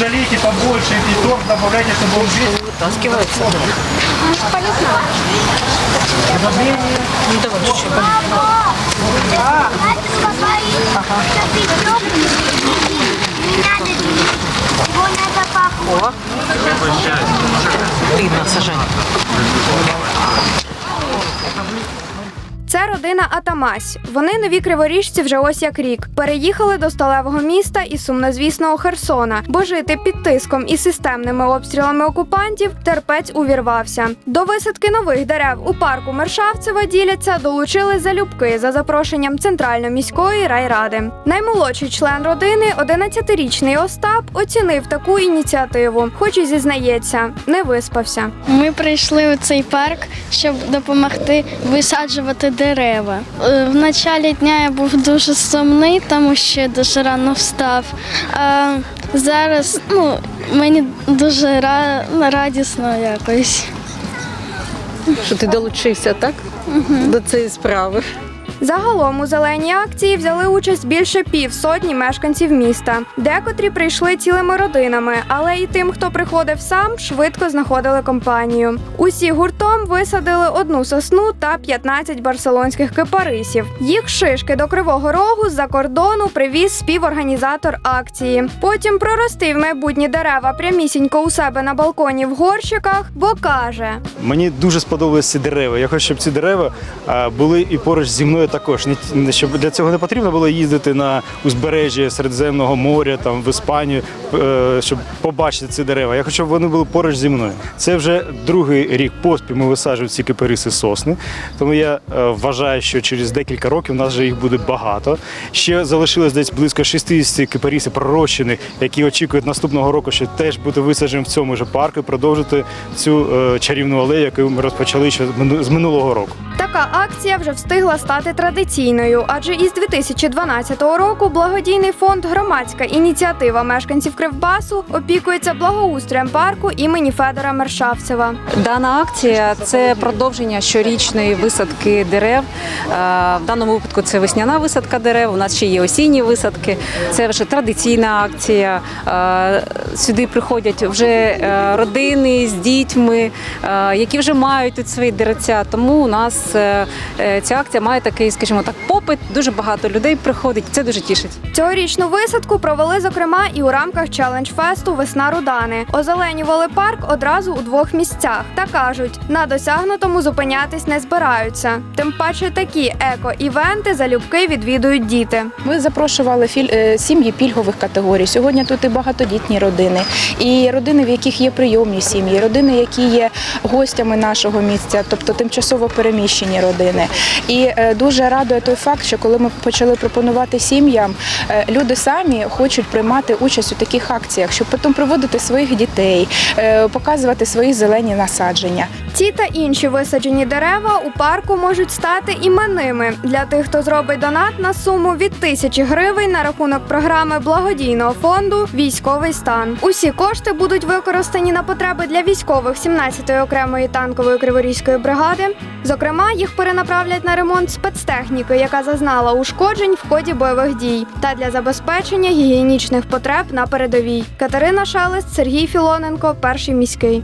жалейте побольше, и торт добавляйте, чтобы он весь Вытаскивается. Ну давай чуть-чуть. Его надо похуй. Видно, сажать. Це родина Атамась. Вони нові криворіжці вже ось як рік. Переїхали до сталевого міста із сумнозвісного Херсона, бо жити під тиском і системними обстрілами окупантів терпець увірвався. До висадки нових дерев у парку Мершавцева діляться, долучили залюбки за запрошенням центральної міської райради. Наймолодший член родини, 11-річний Остап, оцінив таку ініціативу, хоч і зізнається, не виспався. Ми прийшли у цей парк, щоб допомогти висаджувати дерева. Е, В началі дня я був дуже сумний, тому що я дуже рано встав. А зараз ну, мені дуже радісно якось. Що ти долучився, так? До цієї справи. Загалом у зеленій акції взяли участь більше півсотні мешканців міста. Декотрі прийшли цілими родинами, але і тим, хто приходив сам, швидко знаходили компанію. Усі гуртом висадили одну сосну та 15 барселонських кипарисів. Їх шишки до кривого рогу з-за кордону привіз співорганізатор акції. Потім проростив майбутні дерева прямісінько у себе на балконі в горщиках, бо каже: Мені дуже сподобалися ці дерева. Я хочу, щоб ці дерева були і поруч зі мною також. Не щоб для цього не потрібно було їздити на узбережжя Середземного моря, там в Іспанію, е, щоб побачити ці дерева. Я хочу, щоб вони були поруч зі мною. Це вже другий рік поспіль ми висаджуємо ці кипариси сосни. Тому я е, вважаю, що через декілька років у нас вже їх буде багато. Ще залишилось десь близько 60 кипарисів пророщених, які очікують наступного року, що теж бути висаджені в цьому ж парку і продовжити цю е, чарівну алею, яку ми розпочали ще з минулого року. Така акція вже встигла стати традиційною, адже із 2012 року благодійний фонд Громадська ініціатива мешканців Кривбасу опікується благоустроєм парку імені Федора Мершавцева. Дана акція це продовження щорічної висадки дерев. Е, В даному випадку це весняна висадка дерев. У нас ще є осінні висадки. Це вже традиційна акція. Е, Сюди приходять вже е, родини з дітьми, які вже мають тут свої деревця. Тому у нас ця акція має такий, скажімо так, попит. Дуже багато людей приходить. Це дуже тішить. Цьогорічну висадку провели зокрема і у рамках челендж фесту Весна Рудани. Озеленювали парк одразу у двох місцях. Та кажуть, на досягнутому зупинятись не збираються. Тим паче такі еко-івенти залюбки відвідують діти. Ми запрошували філь- е, сім'ї пільгових категорій. Сьогодні тут і багатодітні родини, і родини, в яких є прийомні сім'ї, родини, які є гостями нашого місця, тобто тимчасово переміщені родини. І е, дуже радує той факт, що коли ми почали пропонувати сім'ям, е, люди самі хочуть приймати участь у таких акціях, щоб потім приводити своїх дітей, е, показувати свої зелені насадження. Ці та інші висаджені дерева у парку можуть стати іменними для тих, хто зробить донат на суму від тисячі гривень на рахунок програми благодійного фонду Військовий стан. Усі кошти будуть використані на потреби для військових 17-ї окремої танкової криворізької бригади. Зокрема, їх перенаправлять на ремонт спецтехніки, яка зазнала ушкоджень в ході бойових дій, та для забезпечення гігієнічних потреб на передовій. Катерина Шелест, Сергій Філоненко, перший міський.